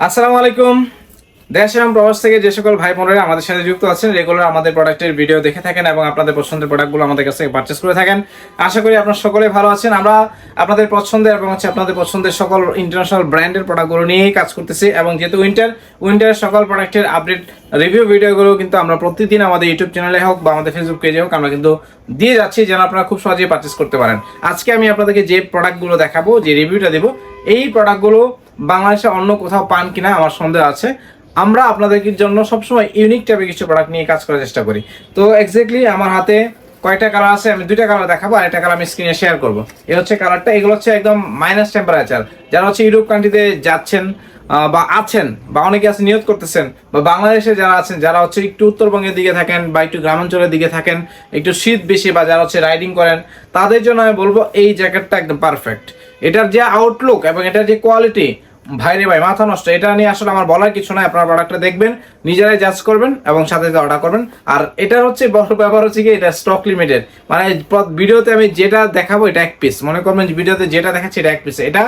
আসসালামু আলাইকুম। দেশ এবং প্রবাস থেকে যে সকল ভাই বোনেরা আমাদের সাথে যুক্ত আছেন রেগুলার আমাদের প্রোডাক্টের ভিডিও দেখে থাকেন এবং আপনাদের পছন্দের প্রোডাক্টগুলো আমাদের কাছ থেকে পারচেস করে থাকেন। আশা করি আপনারা সকলে ভালো আছেন। আমরা আপনাদের পছন্দের এবং হচ্ছে আপনাদের পছন্দের সকল ইন্টারন্যাশনাল ব্র্যান্ডের প্রোডাক্টগুলো নিয়েই কাজ করতেছি এবং যেহেতু উইন্টার উইন্টারের সকল প্রোডাক্টের আপডেট রিভিউ ভিডিওগুলো কিন্তু আমরা প্রতিদিন আমাদের ইউটিউব চ্যানেলে হোক বা আমাদের ফেসবুক পেজে হোক আমরা কিন্তু দিয়ে যাচ্ছি যেন আপনারা খুব সহজেই পারচেস করতে পারেন। আজকে আমি আপনাদেরকে যে প্রোডাক্টগুলো দেখাবো, যে রিভিউটা দেবো, এই প্রোডাক্টগুলো বাংলাদেশে অন্য কোথাও পান কিনা আমার সন্দেহ আছে। আমরা আপনাদের জন্য সবসময় ইউনিক টাইপের কিছু প্রোডাক্ট নিয়ে কাজ করার চেষ্টা করি? তো এক্স্যাক্টলি আমার হাতে কয়টা কালার আছে, আমি দুইটা কালার দেখাবো আর একটা কালার আমি স্ক্রিনে শেয়ার করব। এই হচ্ছে কালারটা এগুলো হচ্ছে একদম মাইনাস টেম্পারেচার যারা হচ্ছে ইউরোপ কান্ট্রিতে যাচ্ছেন বা আছেন, বা অনেকে আছে নিয়ত করতেছেন, বা বাংলাদেশে যারা আছেন, যারা হচ্ছে একটু উত্তরবঙ্গের দিকে থাকেন, বা একটু গ্রামাঞ্চলের দিকে থাকেন, একটু শীত বেশি, বা যারা হচ্ছে রাইডিং করেন, তাদের জন্য আমি বলব এই জ্যাকেটটা একদম পারফেক্ট এটার যে আউটলুক এবং এটার যে কোয়ালিটি ভাইরে ভাই, মাথা নষ্ট। এটা নিয়ে আসলে আমার বলার কিছু নাই, আপনার প্রোডাক্টটা দেখবেন, নিজেরাই জাজ করবেন এবং সাথে সাথে অর্ডার করবেন। আর এটা হচ্ছে বড় ব্যাপার হচ্ছে কি, এটা স্টক লিমিটেড মানে ভিডিওতে আমি যেটা দেখাবো, এটা এক পিস মনে করবেন ভিডিওতে যেটা দেখাচ্ছি, এটা এক পিস এটা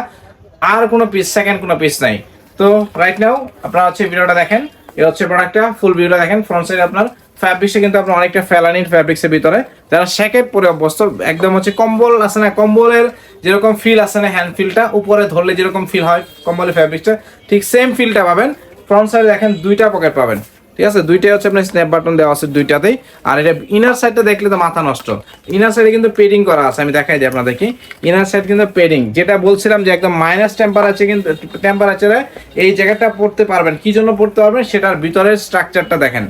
আর কোনো পিস সেকেন্ড কোনো পিস নাই। তো রাইট নাও আপনারা হচ্ছে ভিডিওটা দেখেন এটা হচ্ছে প্রোডাক্টটা ফুল ভিডিওটা দেখেন ফ্রন্ট সাইড আপনার ফ্যাব্রিক্সে কিন্তু আপনার অনেকটা ফেলানির ফ্যাব্রিক্সের ভিতরে। যারা শ্যাকেট পরে অভ্যস্ত, একদম হচ্ছে কম্বল আছে না, কম্বলের যেরকম ফিল আছে না হ্যান্ড ফিলটা উপরে ধরলে যেরকম ফিল হয় কম্বলের ফ্যাব্রিক্সটা ঠিক সেম ফিলটা পাবেন। ফ্রন্ট সাইডে দেখেন দুইটা পকেট পাবেন। ঠিক আছে? দুইটাই হচ্ছে আপনার স্ন্যাপ বাটন দেওয়া আছে দুইটাতেই। আর এটা ইনার সাইডটা দেখলে তো মাথা নষ্ট। ইনার সাইডে কিন্তু পেডিং করা আছে, আমি দেখাই দিই আপনাদেরকে। ইনার সাইড কিন্তু পেডিং যেটা বলছিলাম যে একদম মাইনাস টেম্পারেচার কিন্তু টেম্পারেচারে এই জ্যাকেটটা পড়তে পারবেন। কি জন্য পড়তে পারবেন? সেটার ভিতরের স্ট্রাকচারটা দেখেন।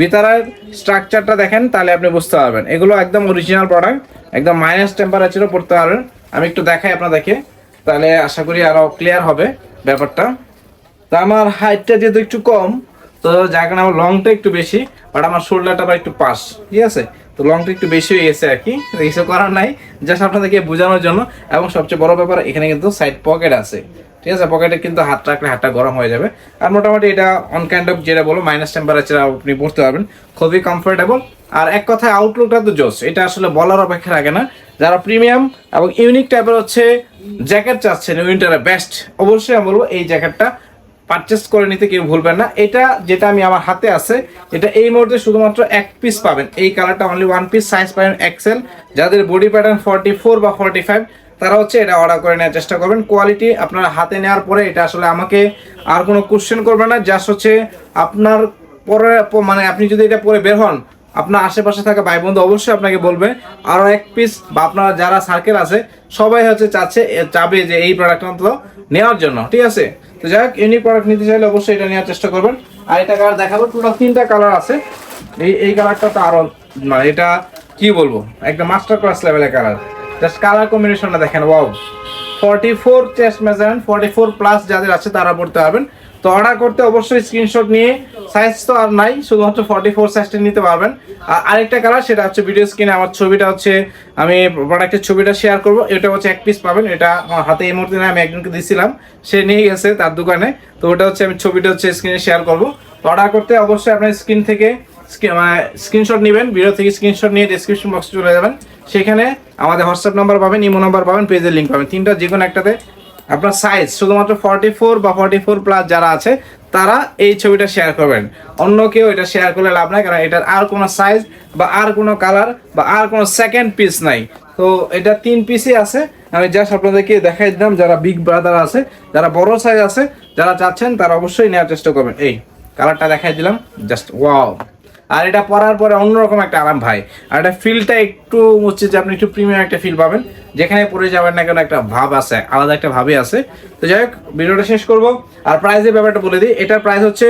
ভিতরের স্ট্রাকচারটা দেখেন, তাহলে আপনি বুঝতে পারবেন। এগুলো একদম অরিজিনাল প্রোডাক্ট একদম মাইনাস টেম্পারেচারও পড়তে পারবেন। আমি একটু দেখাই আপনাদেরকে। তাহলে আশা করি আরও ক্লিয়ার হবে ব্যাপারটা। তা আমার হাইটটা যেহেতু একটু কম তো যার কারণে আমার লংটা একটু বেশি বাট আমার শোল্ডারটা আবার একটু পাস ঠিক আছে? তো লংটা একটু বেশি হয়ে গেছে আর কি, কিছু করার নাই জাস্ট আপনাদেরকে বোঝানোর জন্য, এবং সবচেয়ে বড় ব্যাপার, এখানে কিন্তু সাইড পকেট আছে, ঠিক আছে? পকেটে কিন্তু হাত রাখলে হাতটা গরম হয়ে যাবে, আর মোটামুটি এটা অন কাইন্ড অফ যেটা বলো মাইনাস টেম্পারেচার আপনি পড়তে পারবেন, খুবই কমফোর্টেবল আর এক কথায় আউটলুকটা তো জোস এটা আসলে বলার অপেক্ষা রাখে না, যারা প্রিমিয়াম এবং ইউনিক টাইপের হচ্ছে জ্যাকেট চাচ্ছেন উইন্টারে বেস্ট অবশ্যই আমি বলব, এই জ্যাকেটটা পারচেস করে নিতে কেউ ভুলবেন না। এটা যেটা আমি আমার হাতে আছে, এটা এই মুহূর্তে শুধুমাত্র এক পিস পাবেন। এই কালারটা অনলি ওয়ান পিস সাইজ পাবেন এক্সেল যাদের বডি প্যাটার্ন ফর্টি ফোর বা ফর্টি ফাইভ তারা হচ্ছে এটা অর্ডার করে নেওয়ার চেষ্টা করবেন। কোয়ালিটি আপনার হাতে নেওয়ার পরে এটা আসলে আমাকে আর কোনো কোশ্চেন করবে না। জাস্ট হচ্ছে আপনার পরে মানে আপনি যদি এটা পরে বের হন আপনার আশেপাশে থাকা ভাই বন্ধু অবশ্যই আপনাকে বলবে। আরও এক পিস বা আপনার যারা সার্কেল আছে, সবাই হচ্ছে চাচ্ছে চাবে যে এই প্রোডাক্ট অন্তত নেওয়ার জন্য, ঠিক আছে? তো যাই হোক ইউনিক প্রোডাক্ট নিতে চাইলে অবশ্যই এটা নেওয়ার চেষ্টা করবেন। আর এটা কালার দেখাবো টোটাল তিনটা কালার আছে। এই এই কালারটা তো আরও মানে এটা কি বলব? একটা মাস্টার ক্লাস লেভেলের কালার জাস্ট কালার কম্বিনেশনটা দেখেন wow forty four chest measurement forty four plus যাদের আছে তারা পড়তে পারবেন। তো অর্ডার করতে অবশ্যই স্ক্রিনশট নিয়ে সাইজ তো আর নাই, শুধুমাত্র ফর্টি ফোর সাইজটা নিতে পারবেন। আর আরেকটা কালার সেটা হচ্ছে ভিডিও স্ক্রিনে আমার ছবিটা হচ্ছে, আমি প্রোডাক্টের ছবিটা শেয়ার করব। এটা হচ্ছে এক পিস পাবেন, এটা আমার হাতে এই মুহূর্তে আমি একজনকে দিছিলাম, সে নিয়ে গেছে তার দোকানে। তো ওটা হচ্ছে আমি ছবিটা হচ্ছে স্ক্রিনে শেয়ার করব। তো অর্ডার করতে অবশ্যই আপনার স্ক্রিন থেকে স্ক্রিনশট নেবেন ভিডিও থেকে স্ক্রিনশট নিয়ে ডিসক্রিপশন বক্সে চলে যাবেন। সেখানে আমাদের হোয়াটসঅ্যাপ নাম্বার পাবেন ইমো নাম্বার পাবেন পেজের লিঙ্ক পাবেন। তিনটা যে কোনো একটাতে আপনার সাইজ শুধুমাত্র ফর্টি ফোর বা ফর্টি ফোর প্লাস যারা আছে, তারা এই ছবিটা শেয়ার করবেন। অন্য কেউ এটা শেয়ার করলে লাভ নাই, কারণ এটার আর কোনো সাইজ বা আর কোনো কালার বা আর কোনো সেকেন্ড পিস নাই। তো এটা তিন পিসই আছে। আমি জাস্ট আপনাদেরকে দেখাই দিলাম, যারা বিগ ব্রাদার আছে, যারা বড় সাইজ আছে, যারা চাচ্ছেন, তারা অবশ্যই নেওয়ার চেষ্টা করবেন। এই কালারটা দেখাই দিলাম জাস্ট ওয়াও আর এটা পরার পরে অন্যরকম একটা আরাম ভাই। আর এটা ফিলটা একটু হচ্ছে যে আপনি একটু প্রিমিয়াম একটা ফিল পাবেন। যেখানে পরে যাবেন না কেন একটা ভাব আছে, আলাদা একটা ভাবে আছে। তো যাই হোক, ভিডিওটা শেষ করব। আর প্রাইসের ব্যাপারটা বলে দিই। এটার প্রাইস হচ্ছে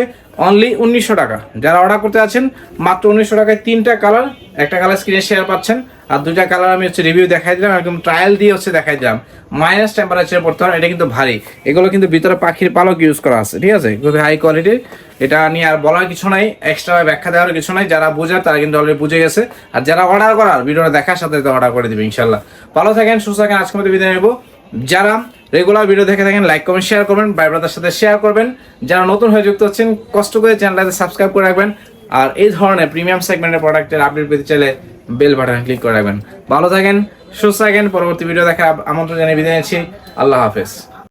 অনলি উনিশশো টাকা। যারা অর্ডার করতে আছেন মাত্র উনিশশো টাকায় তিনটা কালার একটা কালার স্ক্রিনে শেয়ার পাচ্ছেন। আর দুটা কালার আমি হচ্ছে রিভিউ দেখাই দিলাম, একদম ট্রায়াল দিয়ে হচ্ছে দেখাই দিলাম। মাইনাস টেম্পারেচার পড়তে হয় এটা কিন্তু ভারী। এগুলো কিন্তু ভিতরে পাখির পালক ইউজ করা আছে, ঠিক আছে? খুবই হাই কোয়ালিটির এটা নিয়ে আর বলার কিছু নাই এক্সট্রা ব্যাখ্যা দেওয়ার কিছু নাই। যারা বোঝার, তারা কিন্তু অলরেডি বুঝে গেছে। আর যারা অর্ডার করার, ভিডিওটা দেখার সাথে অর্ডার করে দিবে ইনশাল্লাহ ভালো থাকেন, সুস্থ থাকেন, আজকের মধ্যে বিদায় নেব। যারা রেগুলার ভিডিও দেখে থাকেন লাইক কমেন্ট শেয়ার করবেন, ভাই ব্রাদার সাথে শেয়ার করবেন। যারা নতুন হয়ে যুক্ত হচ্ছেন, কষ্ট করে চ্যানেলটাতে সাবস্ক্রাইব করে রাখবেন। আর এই ধরনের প্রিমিয়াম সেগমেন্টের প্রোডাক্টের আপডেট পেতে চাইলে বেল বাটন ক্লিক করে রাখবেন। ভালো থাকেন, সুস্থ থাকেন, পরবর্তী ভিডিও দেখার আমন্ত্রণ জানিয়ে বিদায় নিচ্ছি। আল্লাহ হাফেজ।